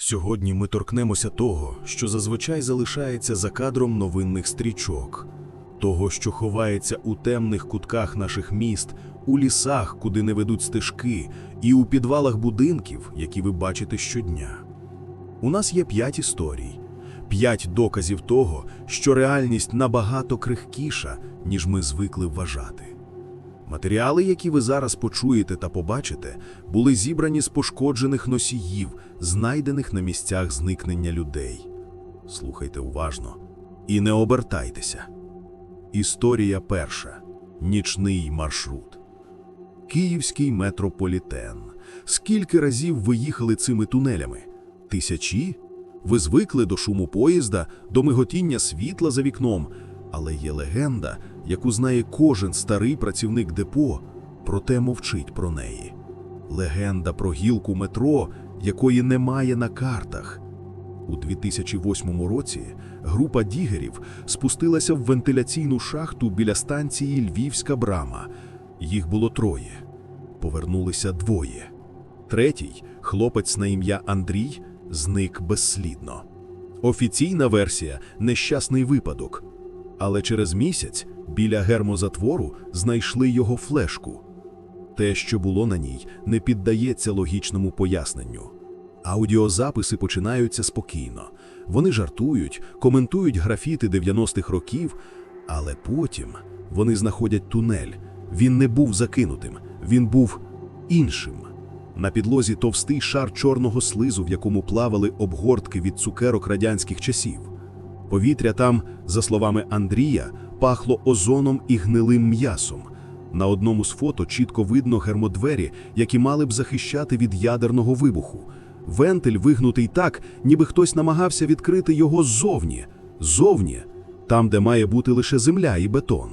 Сьогодні ми торкнемося того, що зазвичай залишається за кадром новинних стрічок, того, що ховається у темних кутках наших міст, у лісах, куди не ведуть стежки, і у підвалах будинків, які ви бачите щодня. У нас є п'ять історій, п'ять доказів того, що реальність набагато крихкіша, ніж ми звикли вважати. Матеріали, які ви зараз почуєте та побачите, були зібрані з пошкоджених носіїв, знайдених на місцях зникнення людей. Слухайте уважно і не обертайтеся. Історія перша. Нічний маршрут. Київський метрополітен. Скільки разів ви їхали цими тунелями? Тисячі? Ви звикли до шуму поїзда, до миготіння світла за вікном, але є легенда, яку знає кожен старий працівник депо, проте мовчить про неї. Легенда про гілку метро, якої немає на картах. У 2008 році група дігерів спустилася в вентиляційну шахту біля станції Львівська брама. Їх було троє. Повернулися двоє. Третій, хлопець на ім'я Андрій, зник безслідно. Офіційна версія нещасний випадок. Але через місяць біля гермозатвору знайшли його флешку. Те, що було на ній, не піддається логічному поясненню. Аудіозаписи починаються спокійно. Вони жартують, коментують графіти 90-х років, але потім вони знаходять тунель. Він не був закинутим, він був іншим. На підлозі товстий шар чорного слизу, в якому плавали обгортки від цукерок радянських часів. Повітря там, за словами Андрія, пахло озоном і гнилим м'ясом. На одному з фото чітко видно гермодвері, які мали б захищати від ядерного вибуху. Вентиль вигнутий так, ніби хтось намагався відкрити його ззовні, ззовні, там, де має бути лише земля і бетон.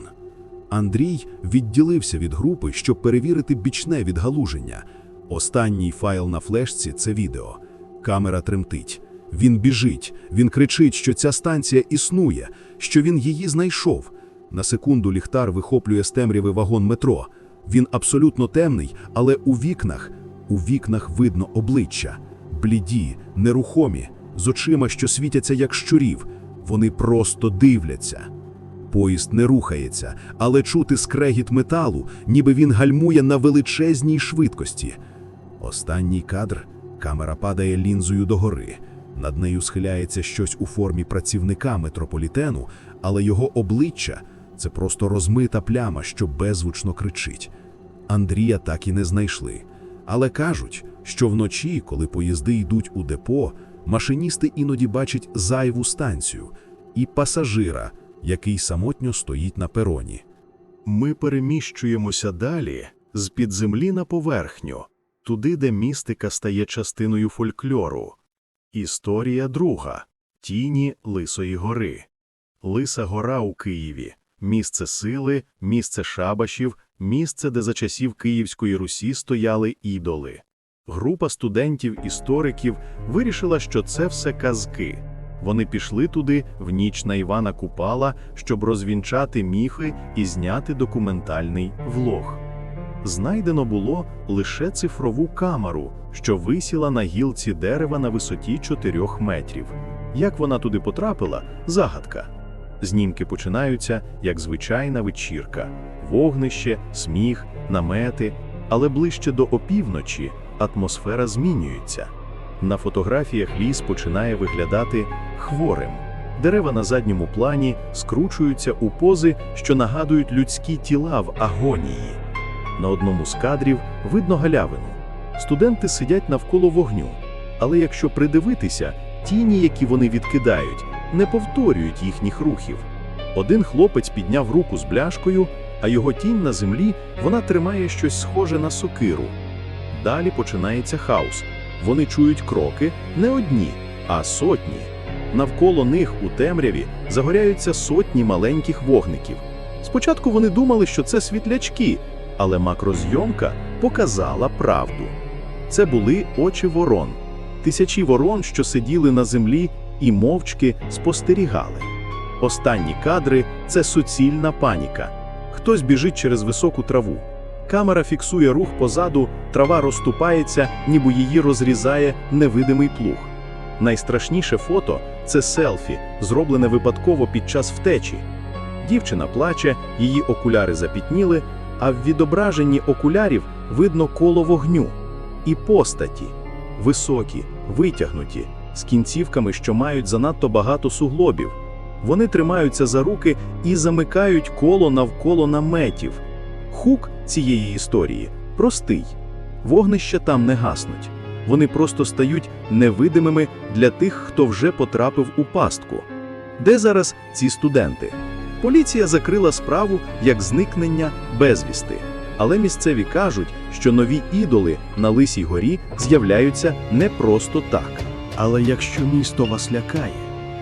Андрій відділився від групи, щоб перевірити бічне відгалуження. Останній файл на флешці це відео. Камера тремтить. Він біжить, він кричить, що ця станція існує, що він її знайшов. На секунду ліхтар вихоплює з темряви вагон метро. Він абсолютно темний, але у вікнах, у вікнах видно обличчя, бліді, нерухомі, з очима, що світяться як щурів. Вони просто дивляться. Поїзд не рухається, але чути скрегіт металу, ніби він гальмує на величезній швидкості. Останній кадр камера падає лінзою догори. Над нею схиляється щось у формі працівника метрополітену, але його обличчя це просто розмита пляма, що беззвучно кричить. Андрія так і не знайшли. Але кажуть, що вночі, коли поїзди йдуть у депо, машиністи іноді бачать зайву станцію і пасажира, який самотньо стоїть на пероні. Ми переміщуємося далі з-під землі на поверхню, туди, де містика стає частиною фольклору. Історія друга Тіні Лисої гори. Лиса гора у Києві. Місце сили, місце шабашів, місце, де за часів Київської Русі стояли ідоли. Група студентів-істориків вирішила, що це все казки. Вони пішли туди в ніч на Івана Купала, щоб розвінчати міфи і зняти документальний влог. Знайдено було лише цифрову камеру, що висіла на гілці дерева на висоті 4 метрів. Як вона туди потрапила загадка. Знімки починаються як звичайна вечірка: вогнище, сміх, намети, але ближче до опівночі атмосфера змінюється. На фотографіях ліс починає виглядати хворим. Дерева на задньому плані скручуються у пози, що нагадують людські тіла в агонії. На одному з кадрів видно галявину. Студенти сидять навколо вогню. Але якщо придивитися, тіні, які вони відкидають, не повторюють їхніх рухів. Один хлопець підняв руку з бляшкою, а його тінь на землі вона тримає щось схоже на сокиру. Далі починається хаос. Вони чують кроки не одні, а сотні. Навколо них у темряві загоряються сотні маленьких вогників. Спочатку вони думали, що це світлячки, але макрозйомка показала правду. Це були очі ворон, тисячі ворон, що сиділи на землі і мовчки спостерігали. Останні кадри це суцільна паніка. Хтось біжить через високу траву. Камера фіксує рух позаду, трава розступається, ніби її розрізає невидимий плуг. Найстрашніше фото це селфі, зроблене випадково під час втечі. Дівчина плаче, її окуляри запітніли, а в відображенні окулярів видно коло вогню. І постаті високі, витягнуті, з кінцівками, що мають занадто багато суглобів. Вони тримаються за руки і замикають коло навколо наметів. Хук цієї історії простий. Вогнища там не гаснуть. Вони просто стають невидимими для тих, хто вже потрапив у пастку. Де зараз ці студенти? Поліція закрила справу як зникнення безвісти. Але місцеві кажуть, що нові ідоли на Лисій горі з'являються не просто так. Але якщо місто вас лякає,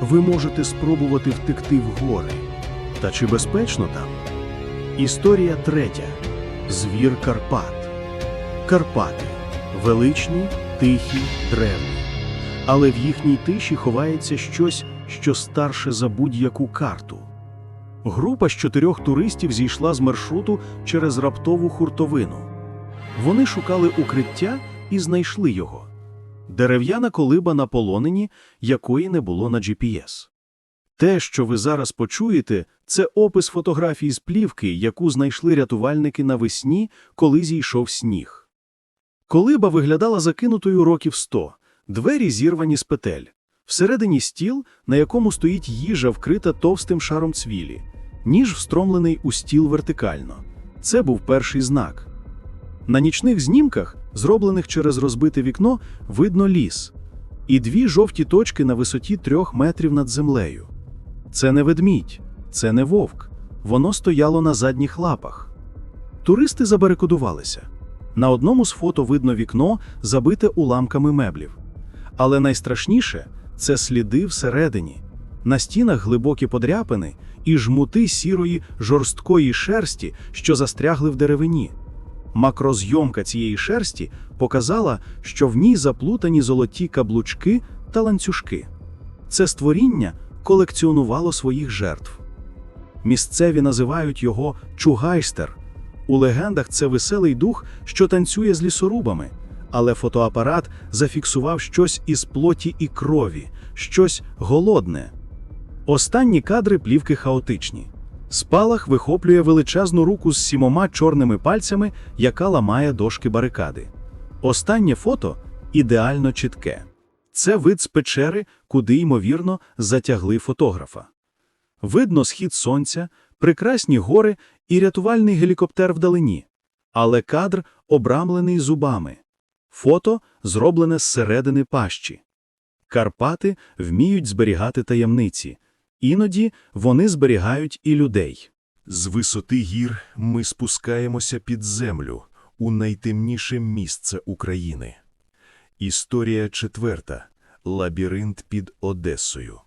ви можете спробувати втекти в гори. Та чи безпечно там? Історія третя. Звір Карпат. Карпати величні, тихі, древні. Але в їхній тиші ховається щось, що старше за будь-яку карту. Група з чотирьох туристів зійшла з маршруту через раптову хуртовину. Вони шукали укриття і знайшли його. Дерев'яна колиба на полонині, якої не було на GPS. Те, що ви зараз почуєте, це опис фотографії з плівки, яку знайшли рятувальники навесні, коли зійшов сніг. Колиба виглядала закинутою років сто, двері зірвані з петель. Всередині стіл, на якому стоїть їжа, вкрита товстим шаром цвілі, ніж встромлений у стіл вертикально. Це був перший знак. На нічних знімках, зроблених через розбите вікно, видно ліс і дві жовті точки на висоті трьох метрів над землею. Це не ведмідь, це не вовк. Воно стояло на задніх лапах. Туристи забарикодувалися. На одному з фото видно вікно, забите уламками меблів. Але найстрашніше це сліди всередині. На стінах глибокі подряпини і жмути сірої жорсткої шерсті, що застрягли в деревині. Макрозйомка цієї шерсті показала, що в ній заплутані золоті каблучки та ланцюжки. Це створіння колекціонувало своїх жертв. Місцеві називають його чугайстер. У легендах це веселий дух, що танцює з лісорубами, але фотоапарат зафіксував щось із плоті і крові, щось голодне. Останні кадри плівки хаотичні. Спалах вихоплює величезну руку з сімома чорними пальцями, яка ламає дошки барикади. Останнє фото ідеально чітке. Це вид з печери, куди, ймовірно, затягли фотографа. Видно схід сонця, прекрасні гори і рятувальний гелікоптер вдалині. Але кадр обрамлений зубами. Фото зроблене зсередини пащі. Карпати вміють зберігати таємниці. Іноді вони зберігають і людей. З висоти гір ми спускаємося під землю у найтемніше місце України. Історія четверта. Лабіринт під Одесою.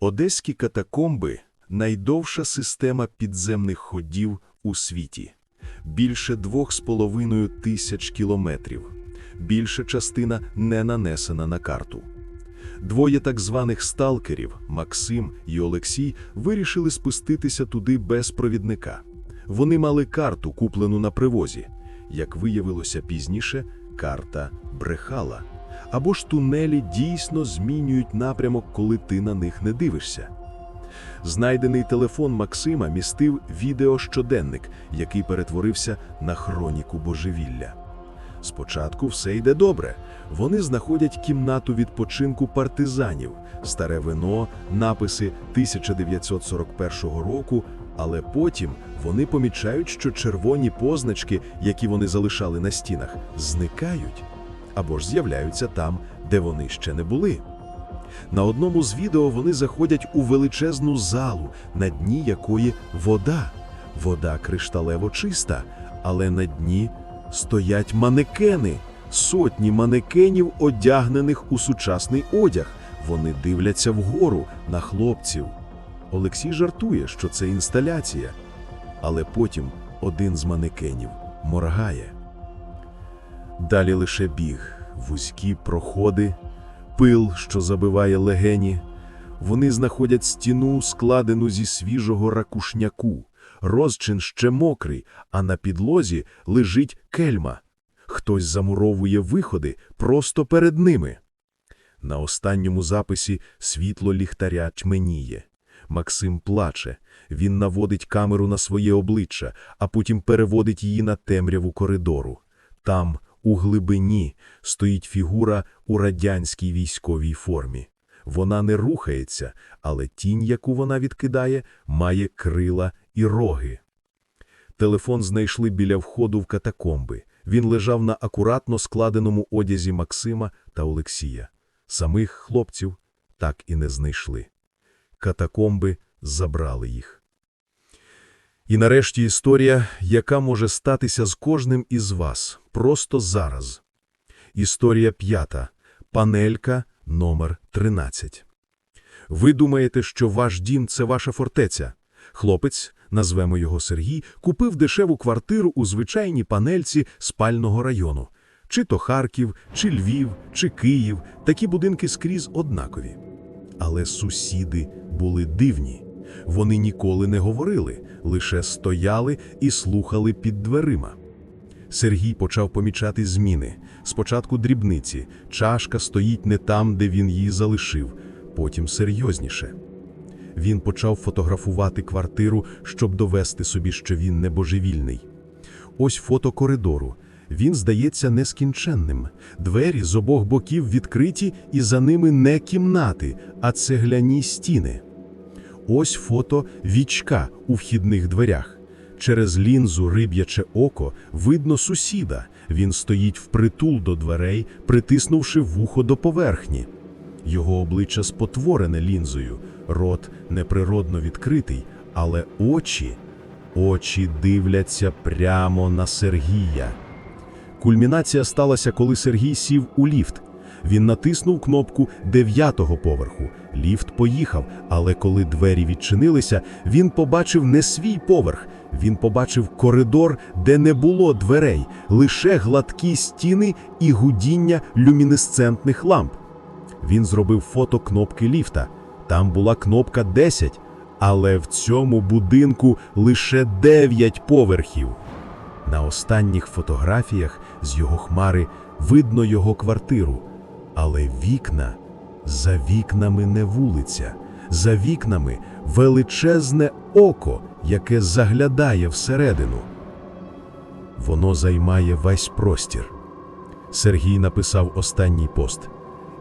Одеські катакомби – найдовша система підземних ходів у світі. Більше двох з половиною тисяч кілометрів. Більша частина не нанесена на карту. Двоє так званих сталкерів, Максим і Олексій, вирішили спуститися туди без провідника. Вони мали карту, куплену на привозі. Як виявилося пізніше, карта брехала. Або ж тунелі дійсно змінюють напрямок, коли ти на них не дивишся. Знайдений телефон Максима містив відеощоденник, який перетворився на хроніку божевілля. Спочатку все йде добре. Вони знаходять кімнату відпочинку партизанів, старе вино, написи 1941 року, але потім вони помічають, що червоні позначки, які вони залишали на стінах, зникають або ж з'являються там, де вони ще не були. На одному з відео вони заходять у величезну залу, на дні якої вода. Вода кришталево чиста, але на дні стоять манекени, сотні манекенів, одягнених у сучасний одяг. Вони дивляться вгору на хлопців. Олексій жартує, що це інсталяція, але потім один з манекенів моргає. Далі лише біг, вузькі проходи, пил, що забиває легені. Вони знаходять стіну, складену зі свіжого ракушняку. Розчин ще мокрий, а на підлозі лежить кельма. Хтось замуровує виходи просто перед ними. На останньому записі світло ліхтаря тьменіє. Максим плаче. Він наводить камеру на своє обличчя, а потім переводить її на темряву коридору. Там, у глибині, стоїть фігура у радянській військовій формі. Вона не рухається, але тінь, яку вона відкидає, має крила і роги. Телефон знайшли біля входу в катакомби. Він лежав на акуратно складеному одязі Максима та Олексія. Самих хлопців так і не знайшли. Катакомби забрали їх. І нарешті історія, яка може статися з кожним із вас просто зараз. Історія п'ята. Панелька номер 13. Ви думаєте, що ваш дім – це ваша фортеця? Хлопець, назвемо його Сергій, купив дешеву квартиру у звичайній панельці спального району. Чи то Харків, чи Львів, чи Київ – такі будинки скрізь однакові. Але сусіди були дивні. Вони ніколи не говорили, лише стояли і слухали під дверима. Сергій почав помічати зміни. Спочатку дрібниці, чашка стоїть не там, де він її залишив, потім серйозніше. Він почав фотографувати квартиру, щоб довести собі, що він не божевільний. Ось фото коридору. Він здається нескінченним. Двері з обох боків відкриті, і за ними не кімнати, а цегляні стіни. Ось фото вічка у вхідних дверях. Через лінзу риб'яче око видно сусіда. Він стоїть впритул до дверей, притиснувши вухо до поверхні. Його обличчя спотворене лінзою, рот неприродно відкритий, але очі, очі дивляться прямо на Сергія. Кульмінація сталася, коли Сергій сів у ліфт. Він натиснув кнопку дев'ятого поверху. Ліфт поїхав, але коли двері відчинилися, він побачив не свій поверх. Він побачив коридор, де не було дверей, лише гладкі стіни і гудіння люмінесцентних ламп. Він зробив фото кнопки ліфта. Там була кнопка 10, але в цьому будинку лише 9 поверхів. На останніх фотографіях з його хмари видно його квартиру, але вікна за вікнами не вулиця, за вікнами величезне око, яке заглядає всередину. Воно займає весь простір. Сергій написав останній пост.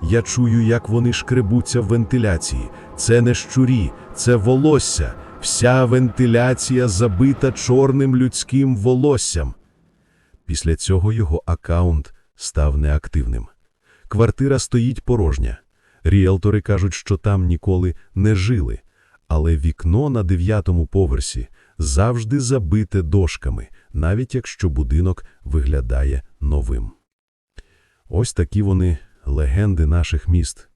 Я чую, як вони шкребуться в вентиляції. Це не щурі, це волосся. Вся вентиляція забита чорним людським волоссям. Після цього його акаунт став неактивним. Квартира стоїть порожня. Ріелтори кажуть, що там ніколи не жили, але вікно на дев'ятому поверсі завжди забите дошками, навіть якщо будинок виглядає новим. Ось такі вони легенди наших міст.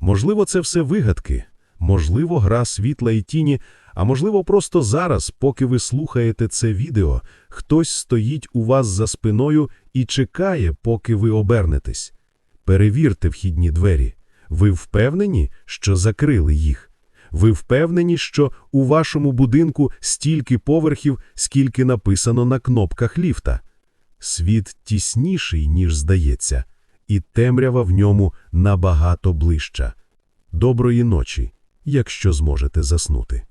Можливо, це все вигадки, можливо, гра світла і тіні, а можливо, просто зараз, поки ви слухаєте це відео, хтось стоїть у вас за спиною і чекає, поки ви обернетесь. Перевірте вхідні двері. Ви впевнені, що закрили їх? Ви впевнені, що у вашому будинку стільки поверхів, скільки написано на кнопках ліфта? Світ тісніший, ніж здається, і темрява в ньому набагато ближча. Доброї ночі, якщо зможете заснути.